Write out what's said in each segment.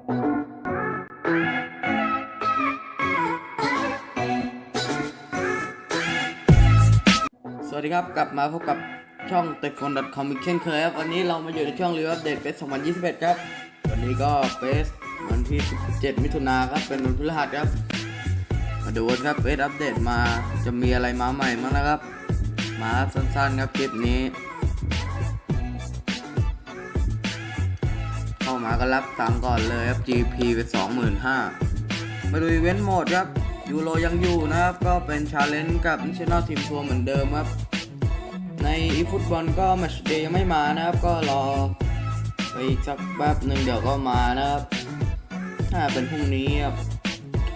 สวัสดีครับ กลับมาพบกับช่อง t e c h f o n c o m อีกเช่นเคยครับ วันนี้เรามาอยู่ในช่องรีวิวอัปเดตเฟส2021 ครับ วันนี้ก็เฟสวันที่ 17 มิถุนาครับ เป็นวันพฤหัสครับ มาดูกันครับเฟสอัปเดตมาจะมีอะไรมาใหม่มั้งนะครับ มาสั้นๆครับคลิปนี้ เข้ามาก็รับตังก่อนเลยครับ GP ไป25,000มาดูอีเวนต์โหมดครับยูโรยังอยู่นะครับ ก็เป็นชาเลนจ์กับ National Team Tour เหมือนเดิมครับ ในอีฟุตบอลก็มตช์เดย์ยังไม่มานะครับ ก็รอไปอีกสักแป๊บหนึ่งเดี๋ยวก็มานะครับถ้าเป็นพรุ่งนี้ครับ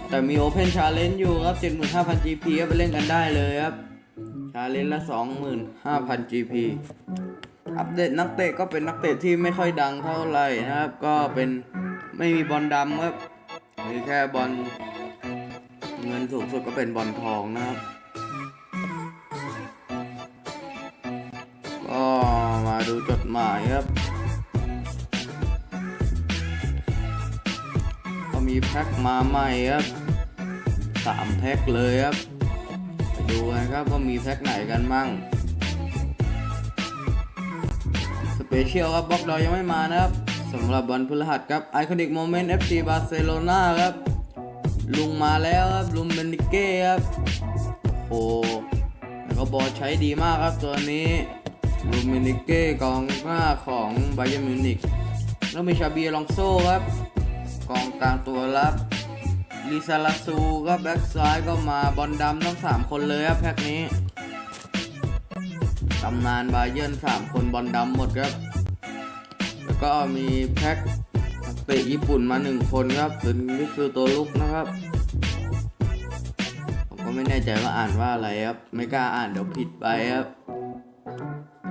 แต่มี Open Challenge อยู่ครับ 75,000 GP ก็ไปเล่นกันได้เลยครับ ชาเลนจ์ละ 25,000 GP อัปเดตนักเตะก็เป็นนักเตะที่ไม่ค่อยดังเท่าไหร่นะครับ ก็เป็นไม่มีบอลดำครับมีแค่บอลเงินสูงสุดก็เป็นบอลทองนะครับ ก็มาดูจดหมายครับ ก็มีแพ็คมาใหม่ครับสามแพ็คเลยครับ ไปดูกันครับว่ามีแพ็คไหนกันมั่ง เปเชียลครับบล็อกดอยยังไม่มานะครับสำหรับวันพฤหัสครับไอคอนิกโมเมนต์ FC บาร์เซโลนาครับ ลุงมาแล้วครับลุงเบนนิเก้ครับโอ้แล้วก็บอลใช้ดีมากครับตัวนี้ลุงเบนนิเก้กองหน้าของไบเยอร์มิวนิกแล้วมีชาบีลองโซ่ครับ กองกลางตัวรับลิซาลาซูครับแบ็กซ้ายก็มาบอลดำทั้ง 3 คนเลยครับแพ็คนี้ ตำนานบาเยิร์นสามคนบอลดำหมดครับ แล้วก็มีแพ็คนักเตะญี่ปุ่นมาหนึ่งคนครับเป็นมิดฟิลด์ตัวลุกนะครับ ผมก็ไม่แน่ใจว่าอ่านว่าอะไรครับ ไม่กล้าอ่านเดี๋ยวผิดไปครับ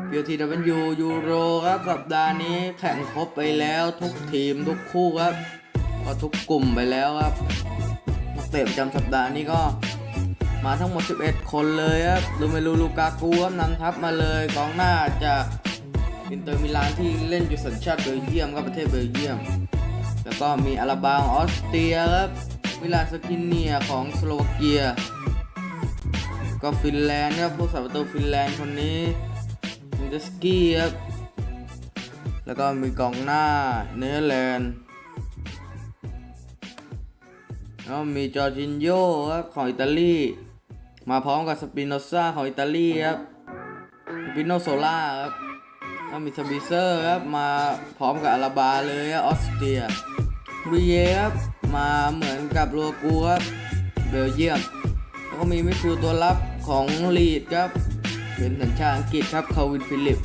พีทีดับเบิลยูยูโรครับสัปดาห์นี้แข่งครบไปแล้วทุกทีมทุกคู่ครับก็ทุกกลุ่มไปแล้วครับนักเตะประจำสัปดาห์นี้ก็ มาทั้งหมด 11 คนเลยครับลูเมลูลูกากูครับนำทัพมาเลยกองหน้าจากอินเตอร์มิลานที่เล่นอยู่สัญชาติเบลเยียมครับประเทศเบลเยียม แล้วก็มีอาราบาองออสเตรียครับวิลาสกินเนียของสโลวาเกีย ก็ฟินแลนด์ครับผู้สาประตูฟินแลนด์คนนี้มินเดสกี้ครับแล้วก็มีกองหน้าเนเธอร์แลนด์แล้วมีจอร์จินโยครับของอิตาลี มาพร้อมกับสปิโนซ่าของอิตาลีครับสปิโนโซล่าครับแล้วมีสบิเซอร์ครับมาพร้อมกับอาราบาเลยครับออสเตรียบรีเยครับมาเหมือนกับลัวกูครับเบลเยียมแล้วก็มีมิดฟิลด์ตัวรับของลีดครับเป็นสัญชาติอังกฤษครับคาวินฟิลิป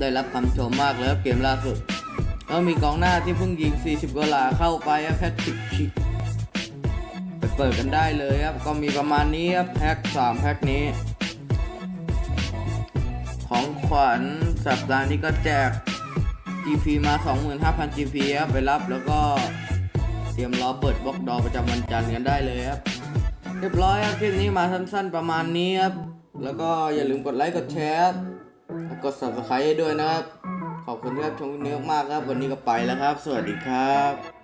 ได้รับคำชมมากเลยครับเกมล่าสุดแล้วมีกองหน้าที่เพิ่งยิง 40กว่าหลาเข้าไปครับแพทริกชิก เปิดกันได้เลยครับ ก็มีประมาณนี้ครับแพ็ค3แพ็คนี้ ของขวัญสัปดาห์นี้ก็แจก GP มา 25,000 GP ครับไปรับแล้วก็เตรียมรอเปิดบล็อกดอประจำวันจันทร์กันได้เลยครับ เรียบร้อยครับคลิปนี้มาสั้นๆประมาณนี้ครับ แล้วก็อย่าลืมกดไลค์กดแชร์และกด subscribe ด้วยนะครับ ขอบคุณที่รับชมคลิปนี้มากครับ วันนี้ก็ไปแล้วครับ สวัสดีครับ